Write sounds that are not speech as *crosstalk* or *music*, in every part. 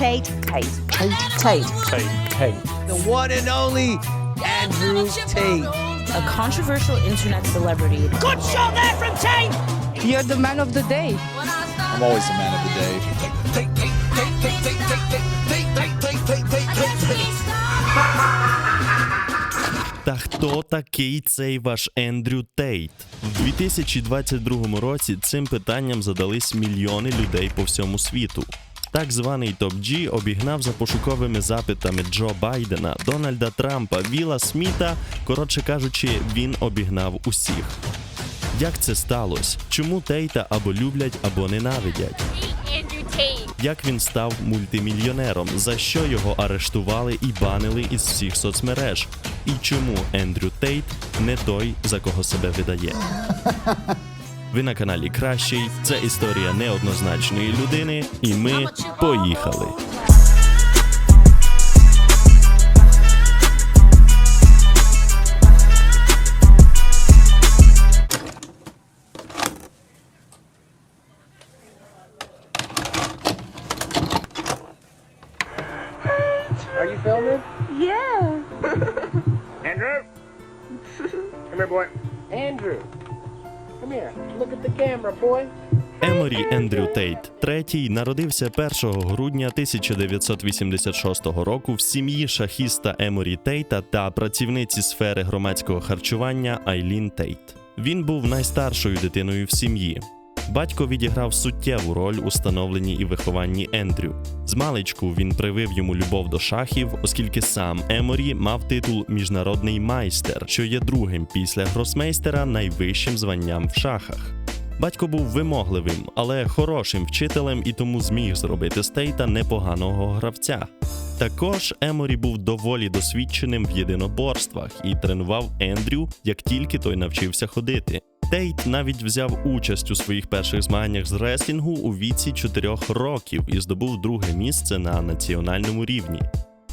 Tate. Tate. Tate. Tate. Tate. Tate. The one and only Andrew Tate. A controversial internet celebrity. Good show there from Tate. You're the man of the day. I'm always the man of the day. Та хто такий цей ваш Ендрю Тейт? В 2022 році цим питанням задались мільйони людей по всьому світу. Так званий Топ G обігнав за пошуковими запитами Джо Байдена, Дональда Трампа, Віла Сміта. Коротше кажучи, він обігнав усіх. Як це сталося? Чому Тейта або люблять, або ненавидять? Як він став мультимільйонером? За що його арештували і банили із всіх соцмереж? І чому Ендрю Тейт не той, за кого себе видає? Ви на каналі Кращий. Це історія неоднозначної людини, і ми поїхали. Are you filming? Yeah. *laughs* Andrew? Come here, boy. Andrew. Еморі Ендрю Тейт третій народився 1 грудня 1986 року в сім'ї шахіста Еморі Тейта та працівниці сфери громадського харчування Айлін Тейт. Він був найстаршою дитиною в сім'ї. Батько відіграв суттєву роль у становленні і вихованні Ендрю. З маличку він привив йому любов до шахів, оскільки сам Еморі мав титул міжнародний майстер, що є другим після гросмейстера найвищим званням в шахах. Батько був вимогливим, але хорошим вчителем і тому зміг зробити з Тейта непоганого гравця. Також Еморі був доволі досвідченим в єдиноборствах і тренував Ендрю, як тільки той навчився ходити. Тейт навіть взяв участь у своїх перших змаганнях з реслінгу у віці 4 років і здобув друге місце на національному рівні.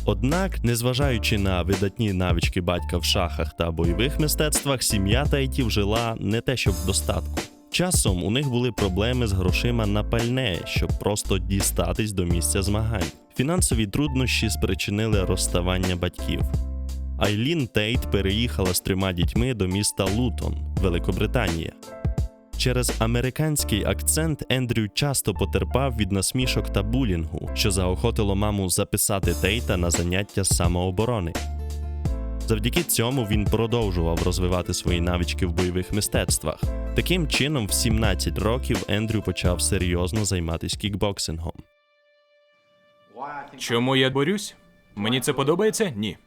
Однак, незважаючи на видатні навички батька в шахах та бойових мистецтвах, сім'я Тейтів жила не те, щоб в достатку. Часом у них були проблеми з грошима на пальне, щоб просто дістатись до місця змагань. Фінансові труднощі спричинили розставання батьків. Айлін Тейт переїхала з трьома дітьми до міста Лутон, Великобританія. Через американський акцент Ендрю часто потерпав від насмішок та булінгу, що заохотило маму записати Тейта на заняття з самооборони. Завдяки цьому він продовжував розвивати свої навички в бойових мистецтвах. Таким чином, в 17 років Ендрю почав серйозно займатися кікбоксингом. Чому я борюсь? Мені це подобається? Ні.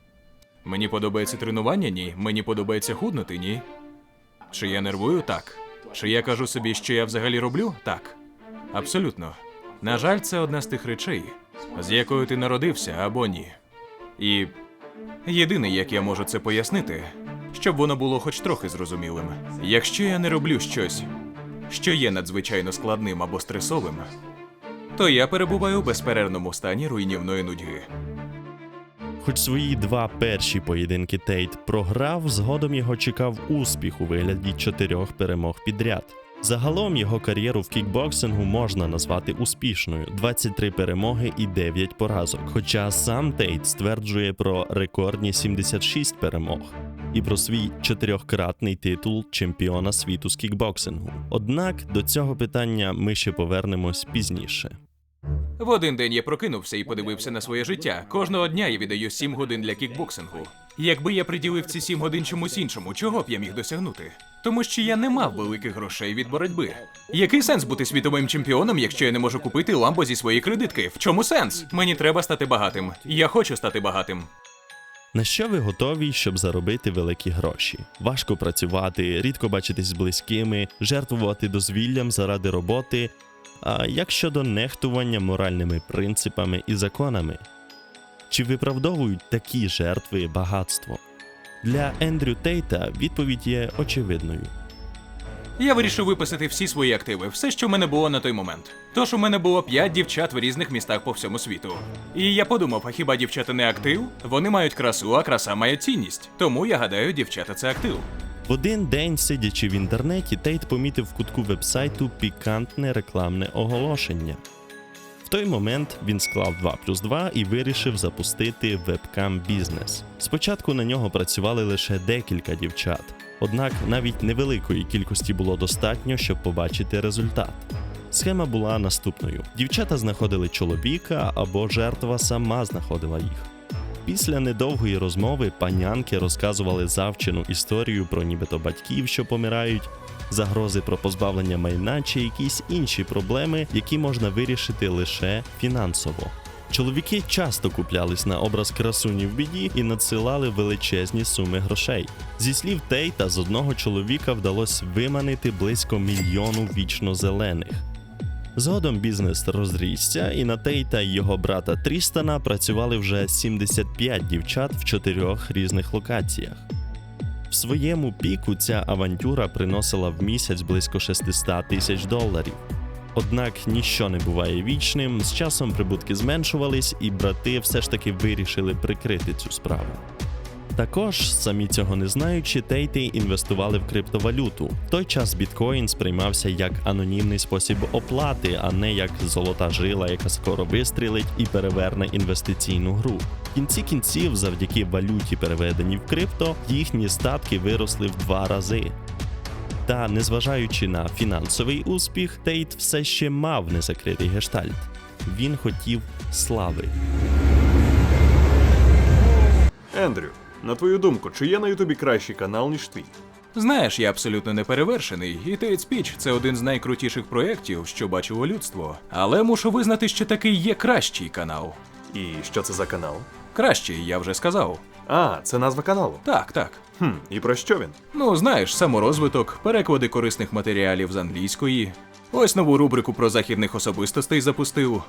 Мені подобається тренування? Ні. Мені подобається худнути? Ні. Чи я нервую? Так. Чи я кажу собі, що я взагалі роблю? Так. Абсолютно. На жаль, це одна з тих речей, з якою ти народився або ні. І єдине, як я можу це пояснити, щоб воно було хоч трохи зрозумілим. Якщо я не роблю щось, що є надзвичайно складним або стресовим, то я перебуваю у безперервному стані руйнівної нудьги. Хоч свої два перші поєдинки Тейт програв, згодом його чекав успіх у вигляді чотирьох перемог підряд. Загалом його кар'єру в кікбоксингу можна назвати успішною: 23 перемоги і 9 поразок. Хоча сам Тейт стверджує про рекордні 76 перемог і про свій чотирьохкратний титул чемпіона світу з кікбоксингу. Однак до цього питання ми ще повернемось пізніше. В один день я прокинувся і подивився на своє життя. Кожного дня я віддаю 7 годин для кікбоксингу. Якби я приділив ці 7 годин чомусь іншому, чого б я міг досягнути? Тому що я не мав великих грошей від боротьби. Який сенс бути світовим чемпіоном, якщо я не можу купити ламбо зі своєї кредитки? В чому сенс? Мені треба стати багатим. Я хочу стати багатим. На що ви готові, щоб заробити великі гроші? Важко працювати, рідко бачитись з близькими, жертвувати дозвіллям заради роботи. А як щодо нехтування моральними принципами і законами? Чи виправдовують такі жертви багатство? Для Ендрю Тейта відповідь є очевидною. Я вирішив виписати всі свої активи, все, що в мене було на той момент. Тож у мене було п'ять дівчат в різних містах по всьому світу. І я подумав, а хіба дівчата не актив? Вони мають красу, а краса має цінність. Тому я гадаю, дівчата це актив. В один день, сидячи в інтернеті, Тейт помітив в кутку вебсайту пікантне рекламне оголошення. В той момент він склав 2 плюс 2 і вирішив запустити вебкам бізнес. Спочатку на нього працювали лише декілька дівчат, однак навіть невеликої кількості було достатньо, щоб побачити результат. Схема була наступною: дівчата знаходили чоловіка або жертва сама знаходила їх. Після недовгої розмови панянки розказували завчену історію про нібито батьків, що помирають, загрози про позбавлення майна чи якісь інші проблеми, які можна вирішити лише фінансово. Чоловіки часто куплялись на образ красуні в біді і надсилали величезні суми грошей. Зі слів Тейта, з одного чоловіка вдалося виманити близько мільйону вічно зелених. Згодом бізнес розрісся, і на Тейта і його брата Трістана працювали вже 75 дівчат в чотирьох різних локаціях. В своєму піку ця авантюра приносила в місяць близько 600 тисяч доларів. Однак ніщо не буває вічним, з часом прибутки зменшувались, і брати все ж таки вирішили прикрити цю справу. Також, самі цього не знаючи, тейти інвестували в криптовалюту. В той час біткоін сприймався як анонімний спосіб оплати, а не як золота жила, яка скоро вистрілить і переверне інвестиційну гру. В кінці кінців, завдяки валюті, переведеній в крипто, їхні статки виросли в два рази. Та незважаючи на фінансовий успіх, Тейт все ще мав незакритий гештальт. Він хотів слави. Ендрю, на твою думку, чи є на Ютубі кращий канал, ніж твій? Знаєш, я абсолютно не перевершений, і Tate Speech – це один з найкрутіших проєктів, що бачило людство. Але мушу визнати, що такий є кращий канал. І що це за канал? Кращий, я вже сказав. А, це назва каналу. Так, так. Хм, і про що він? Ну, знаєш, саморозвиток, переклади корисних матеріалів з англійської. Ось нову рубрику про західних особистостей запустив.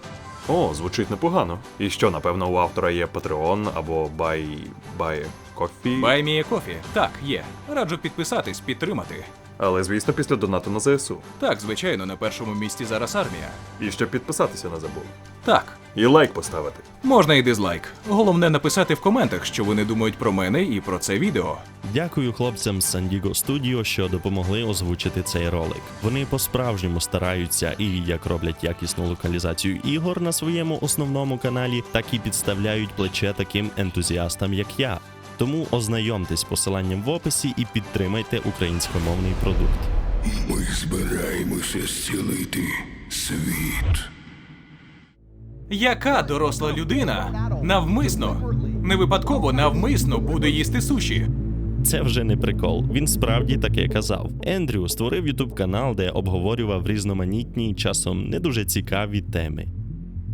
О, звучить непогано. І що, напевно, у автора є Patreon або Buy... Buy Coffee? A coffee. Так, є. Раджу підписатись, підтримати. Але, звісно, після донату на ЗСУ. Так, звичайно, на першому місці зараз армія. І щоб підписатися не забув. Так, І лайк поставити. можна і дизлайк. Головне написати в коментах, що вони думають про мене і про це відео. Дякую хлопцям з San Diego Studio, що допомогли озвучити цей ролик. Вони по-справжньому стараються і як роблять якісну локалізацію ігор на своєму основному каналі, так і підставляють плече таким ентузіастам, як я. Тому ознайомтесь з посиланням в описі і підтримайте українськомовний продукт. Ми збираємося зцілити світ. Яка доросла людина навмисно, не випадково навмисно буде їсти суші? Це вже не прикол. Він справді таке казав. Ендрю створив ютуб канал, де обговорював різноманітні, часом не дуже цікаві теми.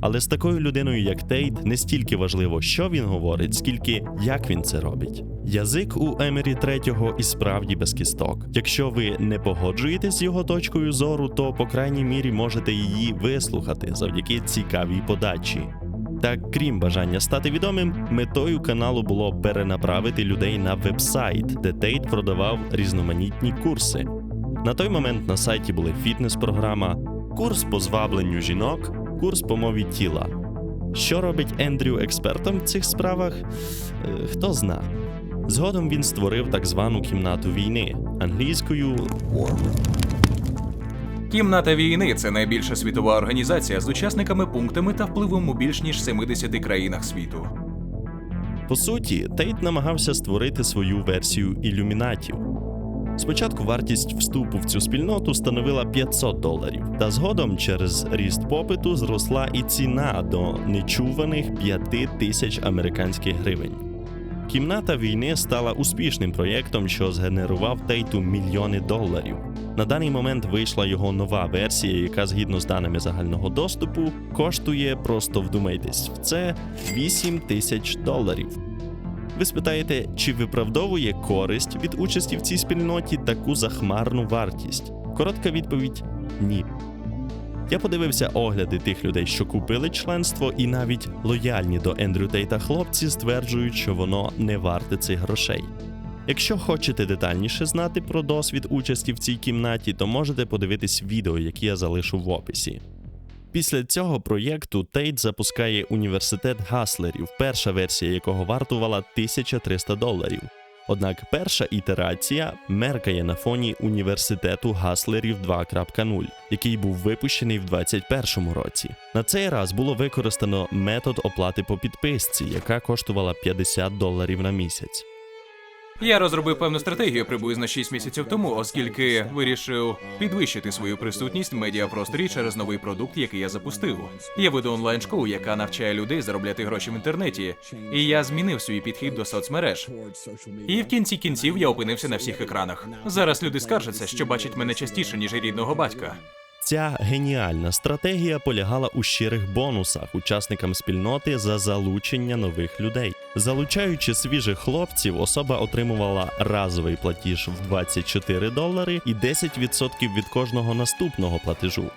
Але з такою людиною, як Тейт, не стільки важливо, що він говорить, скільки як він це робить. Язик у Емері третього і справді без кісток. Якщо ви не погоджуєтесь з його точкою зору, то по крайній мірі можете її вислухати завдяки цікавій подачі. Та крім бажання стати відомим, метою каналу було перенаправити людей на вебсайт, де Тейт продавав різноманітні курси. На той момент на сайті були фітнес-програма, курс по звабленню жінок, курс по мові тіла. Що робить Ендрю експертом в цих справах? Е, Хто зна. Згодом він створив так звану кімнату війни англійською Кімната війни це найбільша світова організація з учасниками, пунктами та впливом у більш ніж 70 країнах світу. По суті, Тейт намагався створити свою версію ілюмінатів. Спочатку вартість вступу в цю спільноту становила 500 доларів, та згодом через ріст попиту зросла і ціна до нечуваних 5 тисяч американських гривень. Кімната війни стала успішним проєктом, що згенерував Тейту мільйони доларів. На даний момент вийшла його нова версія, яка згідно з даними загального доступу коштує, просто вдумайтесь, в це 8 тисяч доларів. Ви спитаєте, чи виправдовує користь від участі в цій спільноті таку захмарну вартість? Коротка відповідь ні. Я подивився огляди тих людей, що купили членство, і навіть лояльні до Ендрю Тейта хлопці стверджують, що воно не варте цих грошей. Якщо хочете детальніше знати про досвід участі в цій кімнаті, то можете подивитись відео, які я залишу в описі. Після цього проєкту Тейт запускає університет гаслерів, перша версія якого вартувала 1300 доларів. Однак перша ітерація меркає на фоні університету гаслерів 2.0, який був випущений в 2021 році. На цей раз було використано метод оплати по підписці, яка коштувала 50 доларів на місяць. Я розробив певну стратегію приблизно 6 місяців тому, оскільки вирішив підвищити свою присутність в медіапросторі через новий продукт, який я запустив. Я веду онлайн-школу, яка навчає людей заробляти гроші в інтернеті, і я змінив свій підхід до соцмереж. І в кінці кінців я опинився на всіх екранах. Зараз люди скаржаться, що бачать мене частіше, ніж рідного батька. Ця геніальна стратегія полягала у щирих бонусах учасникам спільноти за залучення нових людей. Залучаючи свіжих хлопців, особа отримувала разовий платіж в 24 долари і 10% від кожного наступного платежу.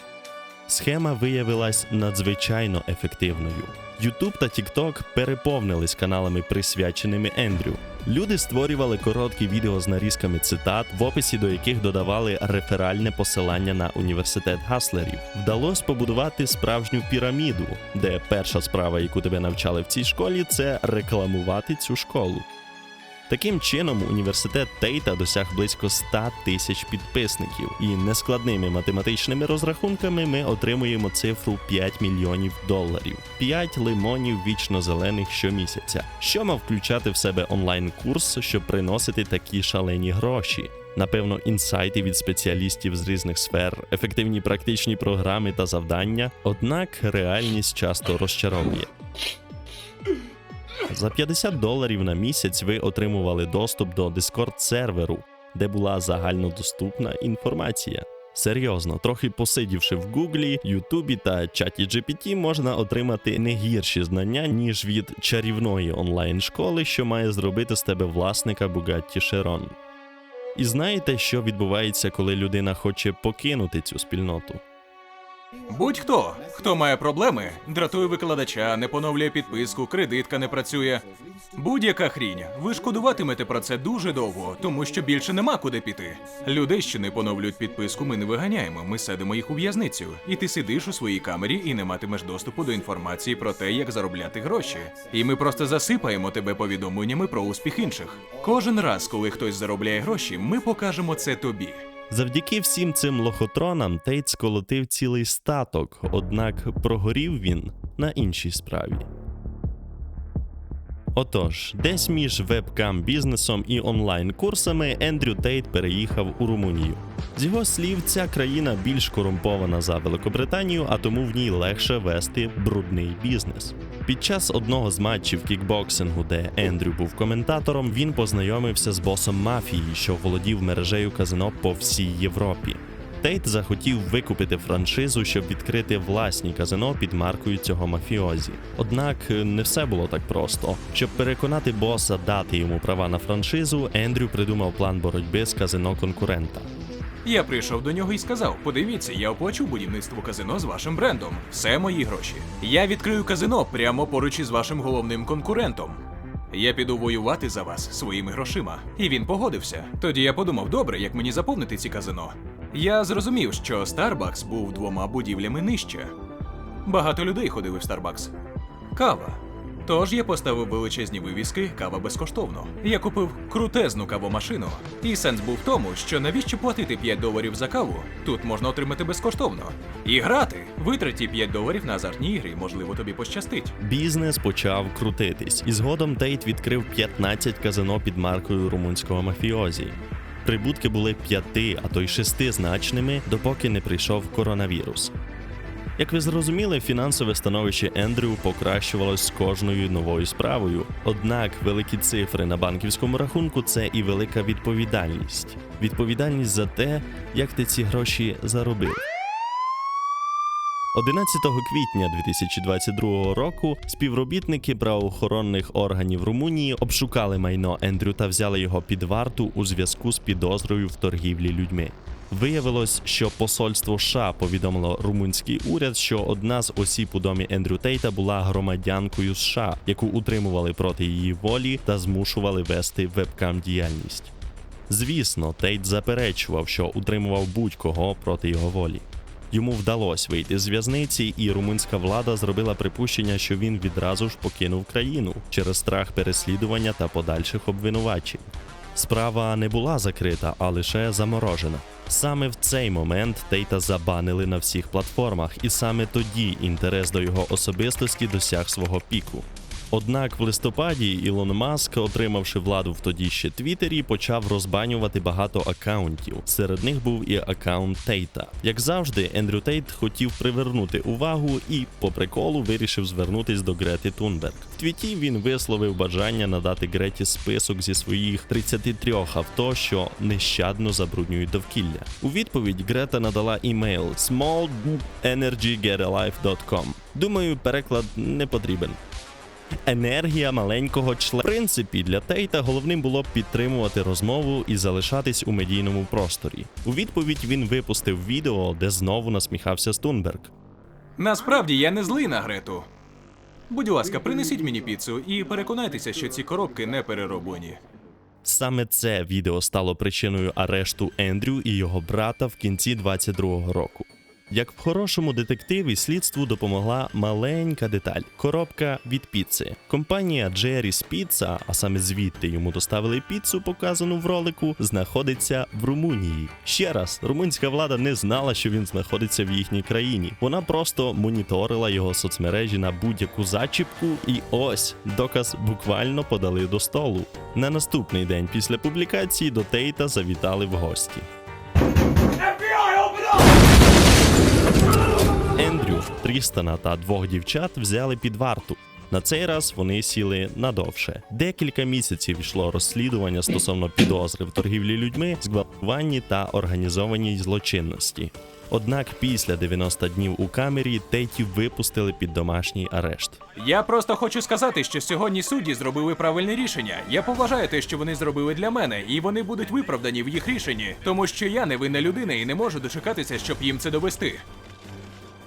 Схема виявилась надзвичайно ефективною. YouTube та TikTok переповнились каналами, присвяченими Ендрю. Люди створювали короткі відео з нарізками цитат, в описі до яких додавали реферальне посилання на університет гаслерів. Вдалося побудувати справжню піраміду, де перша справа, яку тебе навчали в цій школі, це рекламувати цю школу. Таким чином, університет Тейта досяг близько 100 тисяч підписників, і нескладними математичними розрахунками ми отримуємо цифру 5 мільйонів доларів, 5 лимонів вічно зелених щомісяця, що мав включати в себе онлайн-курс, щоб приносити такі шалені гроші. Напевно, інсайти від спеціалістів з різних сфер, ефективні практичні програми та завдання. Однак реальність часто розчаровує. За 50 доларів на місяць ви отримували доступ до Discord серверу, де була загальнодоступна інформація. Серйозно, трохи посидівши в Гуглі, Ютубі та чаті GPT, можна отримати не гірші знання, ніж від чарівної онлайн-школи, що має зробити з тебе власника Bugatti Chiron. І знаєте, що відбувається, коли людина хоче покинути цю спільноту? Будь-хто, хто має проблеми, дратує викладача, не поновлює підписку, кредитка не працює. Будь-яка хрінь. Ви шкодуватимете про це дуже довго, тому що більше нема куди піти. Людей, що не поновлюють підписку, ми не виганяємо. Ми садимо їх у в'язницю. І ти сидиш у своїй камері і не матимеш доступу до інформації про те, як заробляти гроші. І ми просто засипаємо тебе повідомленнями про успіх інших. Кожен раз, коли хтось заробляє гроші, ми покажемо це тобі. Завдяки всім цим лохотронам Тейт сколотив цілий статок, однак прогорів він на іншій справі. Отож, десь між вебкам бізнесом і онлайн-курсами Ендрю Тейт переїхав у Румунію. З його слів, ця країна більш корумпована за Великобританію, а тому в ній легше вести брудний бізнес. Під час одного з матчів кікбоксингу, де Ендрю був коментатором, він познайомився з босом мафії, що володів мережею казино по всій Європі. Тейт захотів викупити франшизу, щоб відкрити власні казино під маркою цього мафіозі. Однак е, не все було так просто. Щоб переконати боса дати йому права на франшизу, Ендрю придумав план боротьби з казино конкурента. Я прийшов до нього і сказав: подивіться, я оплачу будівництво казино з вашим брендом. Все мої гроші. Я відкрию казино прямо поруч із вашим головним конкурентом. Я піду воювати за вас своїми грошима. І він погодився. Тоді я подумав, добре, як мені заповнити ці казино. Я зрозумів, що Starbucks був двома будівлями нижче. Багато людей ходили в Starbucks. Кава. Тож я поставив величезні вивіски кава безкоштовно. Я купив крутезну кавомашину. І сенс був в тому, що навіщо платити 5 доларів за каву? Тут можна отримати безкоштовно. І грати. Витраті 5 доларів на азартні ігри, можливо, тобі пощастить. Бізнес почав крутитись, і згодом Тейт відкрив 15 казино під маркою румунського мафіозі. Прибутки були п'яти, а то й шестизначними, допоки не прийшов коронавірус. Як ви зрозуміли, фінансове становище Ендрю покращувалось з кожною новою справою. Однак великі цифри на банківському рахунку це і велика відповідальність. Відповідальність за те, як ти ці гроші заробив. 11 квітня 2022 року співробітники правоохоронних органів Румунії обшукали майно Ендрю та взяли його під варту у зв'язку з підозрою в торгівлі людьми. Виявилось, що посольство США повідомило румунський уряд, що одна з осіб у домі Ендрю Тейта була громадянкою США, яку утримували проти її волі та змушували вести вебкам діяльність. Звісно, Тейт заперечував, що утримував будь-кого проти його волі. Йому вдалося вийти з в'язниці, і румунська влада зробила припущення, що він відразу ж покинув країну через страх переслідування та подальших обвинувачень. Справа не була закрита, а лише заморожена. Саме в цей момент Тейта забанили на всіх платформах, і саме тоді інтерес до його особистості досяг свого піку. Однак в листопаді Ілон Маск, отримавши владу в тоді ще Твіттері, почав розбанювати багато акаунтів. Серед них був і акаунт Тейта. Як завжди, Ендрю Тейт хотів привернути увагу і по приколу вирішив звернутись до Грети Тунберг. В твіті він висловив бажання надати Греті список зі своїх 33 авто, що нещадно забруднюють довкілля. У відповідь Грета надала імейл smallenergygetalife.com. Думаю, переклад не потрібен. Енергія маленького члена. В принципі, для Тейта головним було підтримувати розмову і залишатись у медійному просторі. У відповідь він випустив відео, де знову насміхався Стунберг. Насправді я не злий на Грету. Будь ласка, принесіть мені піцу і переконайтеся, що ці коробки не перероблені. Саме це відео стало причиною арешту Ендрю і його брата в кінці 22-го року. Як в хорошому детективі, слідству допомогла маленька деталь коробка від піци. Компанія Jerry's Pizza, а саме звідти йому доставили піцу, показану в ролику, знаходиться в Румунії. Ще раз, румунська влада не знала, що він знаходиться в їхній країні. Вона просто моніторила його соцмережі на будь-яку зачіпку, і ось доказ буквально подали до столу. На наступний день після публікації до Тейта завітали в гості. Ендрю, та двох дівчат взяли під варту. На цей раз вони сіли надовше. Декілька місяців йшло розслідування стосовно підозри в торгівлі людьми, зґвалтуванні та організованій злочинності. Однак після 90 днів у камері Тейтів випустили під домашній арешт. Я просто хочу сказати, що сьогодні судді зробили правильне рішення. Я поважаю те, що вони зробили для мене, і вони будуть виправдані в їх рішенні, тому що я невинна людина і не можу дочекатися, щоб їм це довести.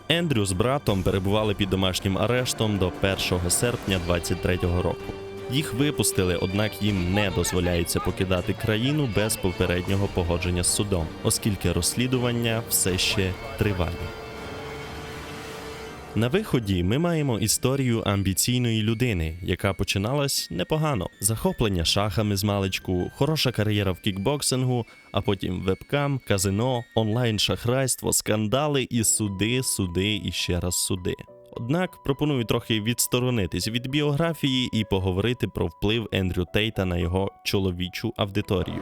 Ендрю з братом перебували під домашнім арештом до 1 серпня 23-го року. Їх випустили, однак їм не дозволяється покидати країну без попереднього погодження з судом, оскільки розслідування все ще триває. На виході ми маємо історію амбіційної людини, яка починалась непогано: захоплення шахами з маличку, хороша кар'єра в кікбоксингу, а потім вебкам, казино, онлайн-шахрайство, скандали і суди, суди і ще раз суди. Однак пропоную трохи відсторонитись від біографії і поговорити про вплив Ендрю Тейта на його чоловічу аудиторію.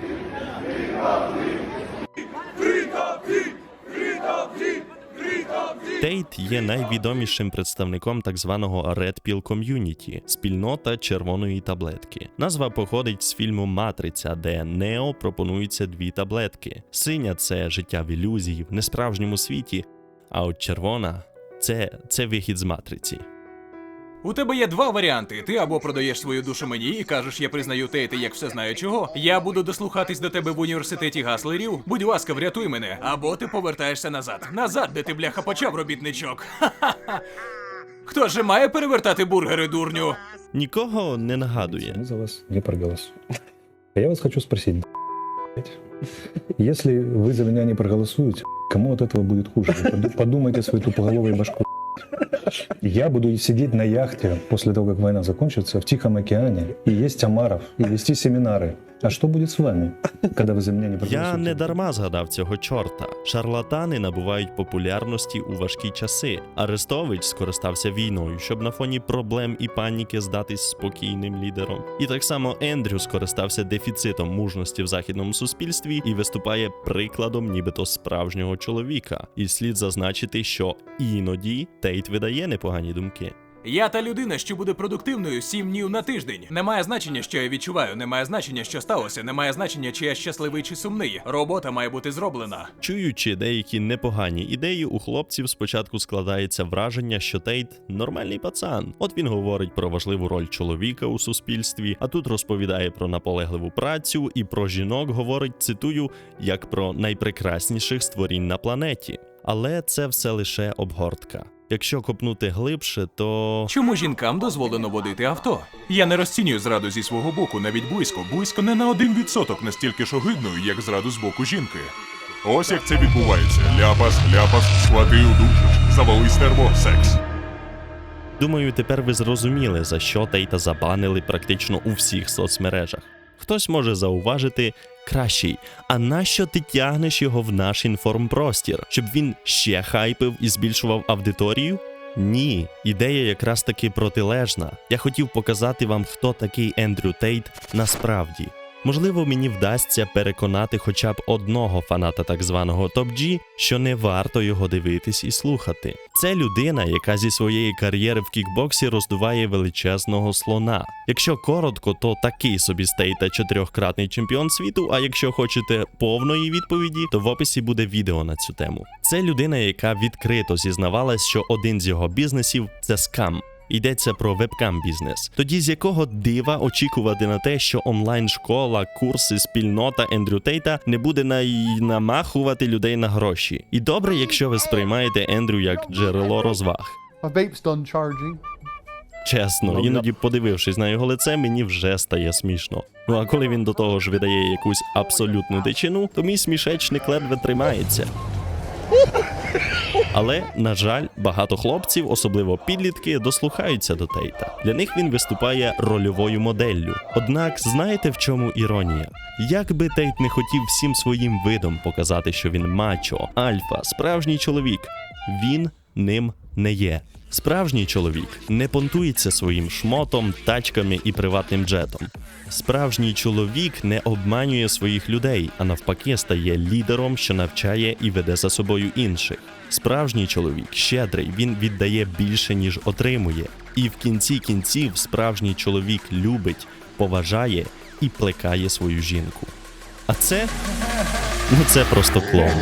Тейт є найвідомішим представником так званого Red Pill Community – спільнота червоної таблетки. Назва походить з фільму Матриця, де Нео пропонується дві таблетки. Синя це життя в ілюзії в несправжньому світі, а от червона це, це вихід з матриці. У тебе є два варіанти: ти або продаєш свою душу мені і кажеш, я признаю Тейта як все знаю чого. Я буду дослухатись до тебе в університеті гаслерів. Будь ласка, врятуй мене. Або ти повертаєшся назад. Назад, де ти бляха почав робітничок. Ха-ха-ха. Хто же має перевертати бургери, дурню? Нікого не нагадує. Мы за вас не проголосуем. А я вас хочу спросить, блядь, если вы за меня не проголосуете, кому от этого будет хуже? Вы поду- Подумайте свою тупоголовую башку. Я буду сидеть на яхте после того, как война закончится, в Тихом океане, и есть Амаров, и вести семинары. А что будет с вами, когда вы за меня не проголосуете? Я не дарма згадав цього чорта. Шарлатани набувають популярності у важкі часи. Арестович скористався війною, щоб на фоні проблем і паніки здатись спокійним лідером. І так само Ендрю скористався дефіцитом мужності в західному суспільстві і виступає прикладом, нібито справжнього чоловіка. І слід зазначити, що іноді Тейт видає непогані думки. Я та людина, що буде продуктивною сім днів на тиждень. Немає значення, що я відчуваю, немає значення, що сталося, немає значення, чи я щасливий чи сумний. Робота має бути зроблена. Чуючи деякі непогані ідеї, у хлопців спочатку складається враження, що Тейт нормальний пацан. От він говорить про важливу роль чоловіка у суспільстві, а тут розповідає про наполегливу працю і про жінок говорить, цитую, як про найпрекрасніших створінь на планеті. Але це все лише обгортка. Якщо копнути глибше, то Чому жінкам дозволено водити авто? Я не розцінюю зраду зі свого боку, навіть близько, близько не на один відсоток настільки ж огидною, як зраду з боку жінки. Ось як це відбувається. Ляпас, ляпас, схватив душу, завали стерво, секс. думаю, тепер ви зрозуміли, за що Тейта забанили практично у всіх соцмережах. Хтось може зауважити кращий. А нащо ти тягнеш його в наш інформпростір, щоб він ще хайпив і збільшував аудиторію? Ні, ідея якраз таки протилежна. Я хотів показати вам, хто такий Ендрю Тейт насправді. Можливо, мені вдасться переконати хоча б одного фаната так званого топ-G, що не варто його дивитись і слухати. Це людина, яка зі своєї кар'єри в кікбоксі роздуває величезного слона. Якщо коротко, то такий собі стейта чотирьохкратний чемпіон світу. А якщо хочете повної відповіді, то в описі буде відео на цю тему. Це людина, яка відкрито зізнавалась, що один з його бізнесів це скам. Йдеться про вебкам бізнес. Тоді з якого дива очікувати на те, що онлайн-школа, курси, спільнота Ендрю Тейта не буде най... намахувати людей на гроші. І добре, якщо ви сприймаєте Ендрю як джерело розваг. Чесно, іноді подивившись на його лице, мені вже стає смішно. Ну а коли він до того ж видає якусь абсолютну дичину, то мій смішечник ледве тримається. *laughs* Але, на жаль, багато хлопців, особливо підлітки, дослухаються до Тейта. Для них він виступає рольовою моделлю. Однак, знаєте в чому іронія? Як би Тейт не хотів всім своїм видом показати, що він мачо, альфа, справжній чоловік, він ним не є. Справжній чоловік не понтується своїм шмотом, тачками і приватним джетом. Справжній чоловік не обманює своїх людей, а навпаки стає лідером, що навчає і веде за собою інших. Справжній чоловік щедрий, він віддає більше, ніж отримує. І в кінці кінців справжній чоловік любить, поважає і плекає свою жінку. А це ну це просто клоун.